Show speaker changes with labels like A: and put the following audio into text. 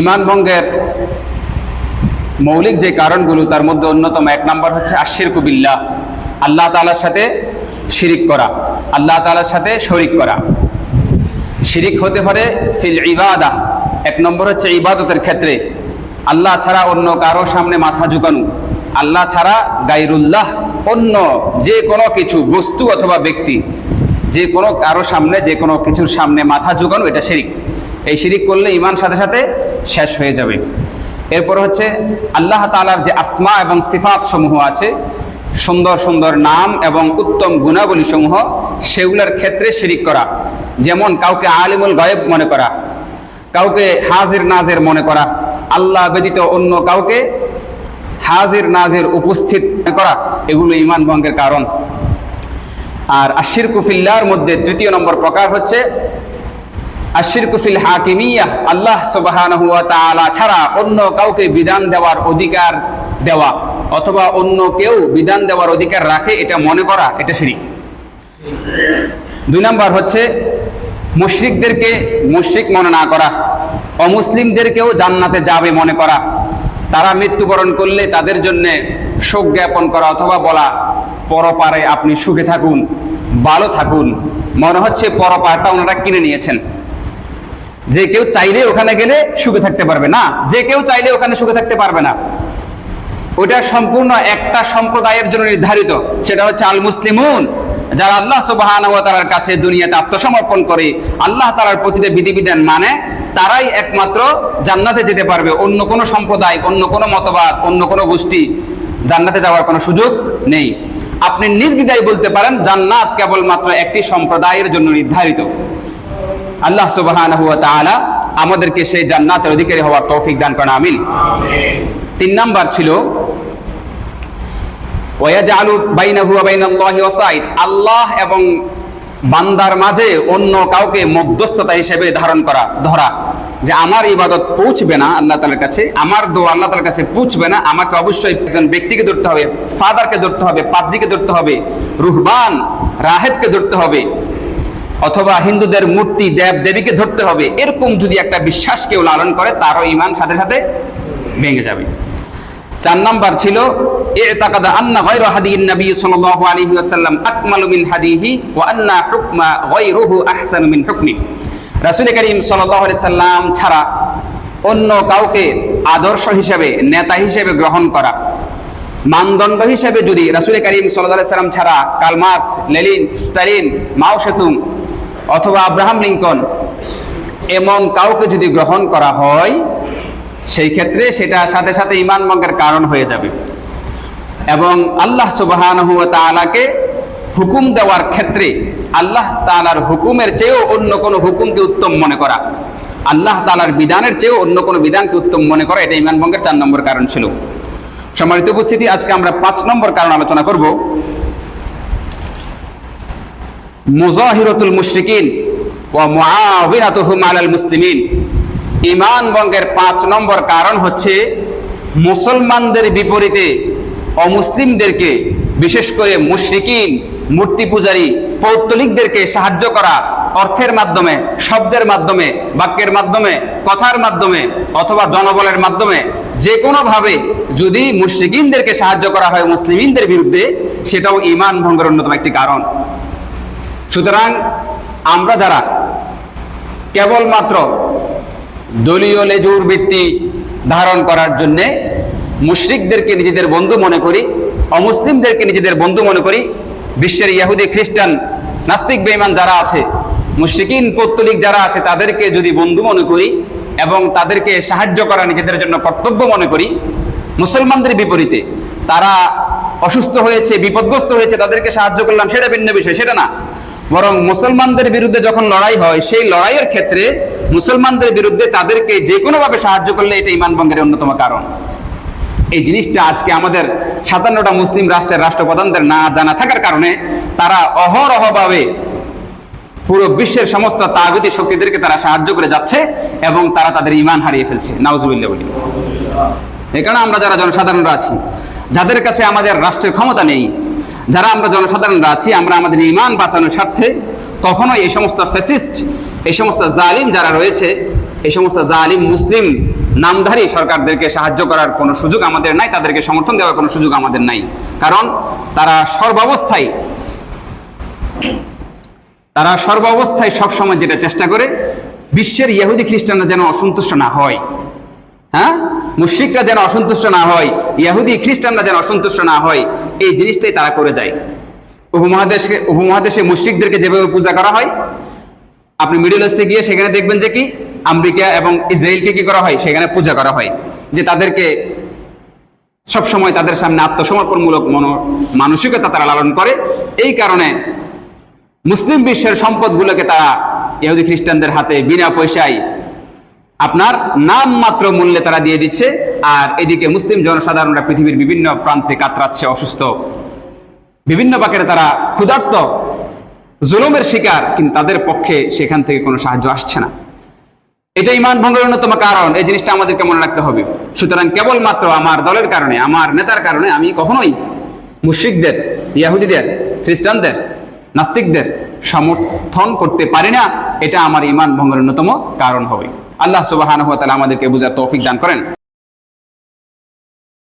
A: ইমান ভঙ্গের মৌলিক যে কারণগুলো, তার মধ্যে অন্যতম এক নম্বর হচ্ছে আশির কুবিল্লা আল্লাহ তালার সাথে শিরিক করা, আল্লাহ তালার সাথে শরিক করা। শিরিক হতে পারে ফিল ইবাদা, এক নম্বর হচ্ছে ইবাদতের ক্ষেত্রে। আল্লাহ ছাড়া অন্য কারও সামনে মাথা ঝুকানো, আল্লাহ ছাড়া গাইরুল্লাহ অন্য যে কোনো কিছু, বস্তু অথবা ব্যক্তি, যে কোনো কারও সামনে, যে কোনো কিছুর সামনে মাথা ঝুকানো, এটা শিরিক। এই শিরিক করলে ইমান সাথে সাথে শেষ হয়ে যাবে। এরপর হচ্ছে আল্লাহ তালার যে আসমা এবং সিফাত সমূহ আছে, সুন্দর সুন্দর নাম এবং উত্তম গুণাবলী সমূহ সেগুলোর ক্ষেত্রে শিরিক করা। যেমন কাউকে আলিমুল গায়েব মনে করা, কাউকে হাজির নাজের মনে করা, আল্লাহ ব্যতীত অন্য কাউকে হাজির নাজের উপস্থিত করা, এগুলো ইমান ভঙ্গের কারণ। আর আশির কুফিল্লার মধ্যে তৃতীয় নম্বর প্রকার হচ্ছে আশির কুফিল হাকিমিয়া, আল্লাহ সুবহানাহু ওয়া তাআলা ছাড়া অন্য কাউকে বিধান দেওয়ার অধিকার দেওয়া অথবা অন্য কেউ বিধান দেওয়ার অধিকার রাখে, এটা মনে করা, এটা শিরিক। দুই নাম্বার হচ্ছে, মুশরিকদেরকে মুশরিক মনে না করা, অমুসলিমদেরকেও জান্নাতে যাবে মনে করা। তারা মৃত্যুবরণ করলে তাদের জন্যে শোক জ্ঞাপন করা অথবা বলা, পরপারে আপনি সুখে থাকুন, ভালো থাকুন। মনে হচ্ছে পরপারটা ওনারা কিনে নিয়েছেন। যে কেউ চাইলে ওখানে গেলে সুখে থাকতে পারবে না। যে কেউ চাইলে ওখানে সুখে থাকতে পারবে না। ওটা সম্পূর্ণ একটা সম্প্রদায়ের জন্য নির্ধারিত। সেটা হচ্ছে আল মুসলিমুন যারা আল্লাহ তাআলার কাছে দুনিয়াতে আত্মসমর্পণ করে, আল্লাহ তাআলার প্রতিটা বিধিবিধান মানে তারাই একমাত্র জান্নাতে যেতে পারবে। অন্য কোনো সম্প্রদায়, অন্য কোনো মতবাদ, অন্য কোনো গোষ্ঠী জান্নাতে যাওয়ার কোনো সুযোগ নেই। আপনি নির্দ্বিধায় বলতে পারেন, জান্নাত কেবলমাত্র একটি সম্প্রদায়ের জন্য নির্ধারিত। আল্লাহ সুবহানাহু ওয়া তাআলা আমাদেরকে সেই জান্নাতের অধিকারী হওয়ার তৌফিক দান করেন আমিন। তিন নাম্বার ছিল ওয়াজালু বাইনাহু ওয়া বাইনাল্লাহি ওয়াসাইদ। আল্লাহ এবং বান্দার মাঝে অন্য কাউকে মধ্যস্থতা হিসেবে ধারণ করা ধরা যে আমার ইবাদত পৌঁছবে না আল্লাহ তাআলার কাছে আমার দোয়া আল্লাহ তাআলার কাছে পৌঁছবে না আমাকে অবশ্যই একজন ব্যক্তিকে ধরতে হবে ফাদারকে ধরতে হবে পাদ্রিকে ধরতে হবে রুহবান রাহেবকে ধরতে হবে অথবা হিন্দুদের মূর্তি দেব দেবীকে ধরতে হবে, এরকম যদি একটা বিশ্বাস কেউ লালন করে, তারও ইমান সাথে সাথে ভেঙে যাবে। চার নাম্বার ছিল, ইতাকাদা আন্না গায়রা হাদিয়িন নবী সাল্লাল্লাহু আলাইহি ওয়াসাল্লাম আকমালু মিন হাদিহি ওয়া আন্না হুকমা গায়রুহু আহসানু মিন হুকমি। রাসূল করিম সাল্লাল্লাহু আলাইহি সাল্লাম ছাড়া অন্য কাউকে আদর্শ হিসেবে, নেতা হিসেবে গ্রহণ করা, মানদণ্ড হিসেবে যদি রাসূল করিম আলাইহি সাল্লাম ছাড়া Karl Marx Lenin, Stalin, Mao Tsetung অথবা আব্রাহাম লিঙ্কন, এমন কাউকে যদি গ্রহণ করা হয়, সেই ক্ষেত্রে সেটা সাথে সাথে ইমান ভঙ্গের কারণ হয়ে যাবে। এবং আল্লাহ সুবহানাহু ওয়া তাআলাকে হুকুম দেওয়ার ক্ষেত্রে আল্লাহ তালার হুকুমের চেয়েও অন্য কোনো হুকুমকে উত্তম মনে করা, আল্লাহ তালার বিধানের চেয়েও অন্য কোনো বিধানকে উত্তম মনে করা, এটা ইমান ভঙ্গের চার নম্বর কারণ ছিল। সম্মানিত উপস্থিতি, আজকে আমরা পাঁচ নম্বর কারণ আলোচনা করব। মুজাহিরতুল মুশরিকিন ওয়া মুআবিনাতুহুম আলাল মুসলিমিন। ইমান ভঙ্গের পাঁচ নম্বর কারণ হচ্ছে মুসলমানদের বিপরীতে অমুসলিমদেরকে, বিশেষ করে মুশরিকিন, মূর্তি পূজারী, পৌত্তলিকদেরকে সাহায্য করা অর্থের মাধ্যমে, শব্দের মাধ্যমে, বাক্যের মাধ্যমে, কথার মাধ্যমে অথবা জনবলের মাধ্যমে যে কোনোভাবে যদি মুশরিকিনদেরকে সাহায্য করা হয় মুসলিমিনদের বিরুদ্ধে, সেটাও ইমান ভঙ্গের অন্যতম একটি কারণ। সুতরাং আমরা যারা কেবলমাত্র দলীয় লেজুর বৃত্তি ধারণ করার জন্য মুশরিকদেরকে নিজেদের বন্ধু মনে করি, অমুসলিমদেরকে নিজেদের বন্ধু মনে করি, বিশ্বের ইয়াহুদি খ্রিস্টান, নাস্তিক, বেঈমান যারা আছে, মুশরিকিন, পৌত্তলিক যারা আছে, তাদেরকে যদি বন্ধু মনে করি এবং তাদেরকে সাহায্য করা নিজেদের জন্য কর্তব্য মনে করি, মুসলমানদের বিপরীতে তারা অসুস্থ হয়েছে, বিপদগ্রস্ত হয়েছে, তাদেরকে সাহায্য করলাম, সেটা ভিন্ন বিষয়, সেটা না। বরং মুসলমানদের বিরুদ্ধে যখন লড়াই হয়, সেই লড়াইয়ের ক্ষেত্রে মুসলমানদের বিরুদ্ধে তাদেরকে যে কোনোভাবে সাহায্য করলে এটা ইমান ভঙ্গের অন্যতম কারণ। এই জিনিসটা আজকে আমাদের সাতান্নটা মুসলিম রাষ্ট্রের রাষ্ট্রপ্রধানদের না জানা থাকার কারণে তারা অহরহভাবে পুরো বিশ্বের সমস্ত তাগতি শক্তিদেরকে তারা সাহায্য করে যাচ্ছে এবং তারা তাদের ইমান হারিয়ে ফেলছে। নাউজুবিল্লা বলি। এই কারণে আমরা যারা জনসাধারণরা আছি, যাদের কাছে আমাদের রাষ্ট্রের ক্ষমতা নেই যারা আমরা জনসাধারণরা আছি, আমরা আমাদের ইমান বাঁচানোর স্বার্থে কখনোই এই সমস্ত ফেসিস্ট এই সমস্ত জালিম যারা রয়েছে, এই সমস্ত জালিম মুসলিম নামধারী সরকারদেরকে সাহায্য করার কোনো সুযোগ আমাদের নাই, তাদেরকে সমর্থন দেওয়ার কোনো সুযোগ আমাদের নাই। কারণ তারা সর্বাবস্থায় তারা সর্বাবস্থায় সবসময় যেটা চেষ্টা করে, বিশ্বের ইহুদি খ্রিস্টানরা যেন অসন্তুষ্ট না হয়। হ্যাঁ? মুশ্রিকরা যেন অসন্তুষ্ট না হয় ইহুদি খ্রিস্টানরা যেন অসন্তুষ্ট না হয়, এই জিনিসটাই তারা করে যায়। উপমহাদেশকে, উপমহাদেশে মুশ্রিকদেরকে যেভাবে পূজা করা হয়, আপনি মিডল ইস্টে গিয়ে সেখানে দেখবেন যে কি, আমেরিকা এবং ইসরায়েলকে কি করা হয়, সেখানে পূজা করা হয়। যে তাদেরকে সবসময় তাদের সামনে আত্মসমর্পণমূলক মন, মানসিকতা তারা লালন করে। এই কারণে মুসলিম বিশ্বের সম্পদগুলোকে তারা ইহুদি খ্রিস্টানদের হাতে বিনা পয়সায় আপনার নাম মাত্র মূল্যে তারা দিয়ে দিচ্ছে, আর এদিকে মুসলিম জনসাধারণরা পৃথিবীর বিভিন্ন প্রান্তে কাতরাচ্ছে, অসুস্থ। বিভিন্ন বাকেরে তারা ক্ষুধার্ত, জুলুমের শিকার, কিন্তু তাদের পক্ষে সেখান থেকে কোনো সাহায্য আসছে না। এটা ইমান ভঙ্গের অন্যতম কারণ, এই জিনিসটা আমাদেরকে মনে রাখতে হবে। সুতরাং কেবলমাত্র আমার দলের কারণে, আমার নেতার কারণে আমি কখনোই মুশ্রিকদের, ইয়াহুদিদের, খ্রিস্টানদের, নাস্তিকদের সমর্থন করতে পারি না। এটা আমার ইমান ভঙ্গের অন্যতম কারণ হবে। আল্লাহ সুবাহ আমাদেরকে বুঝার তৌফিক দান করেন।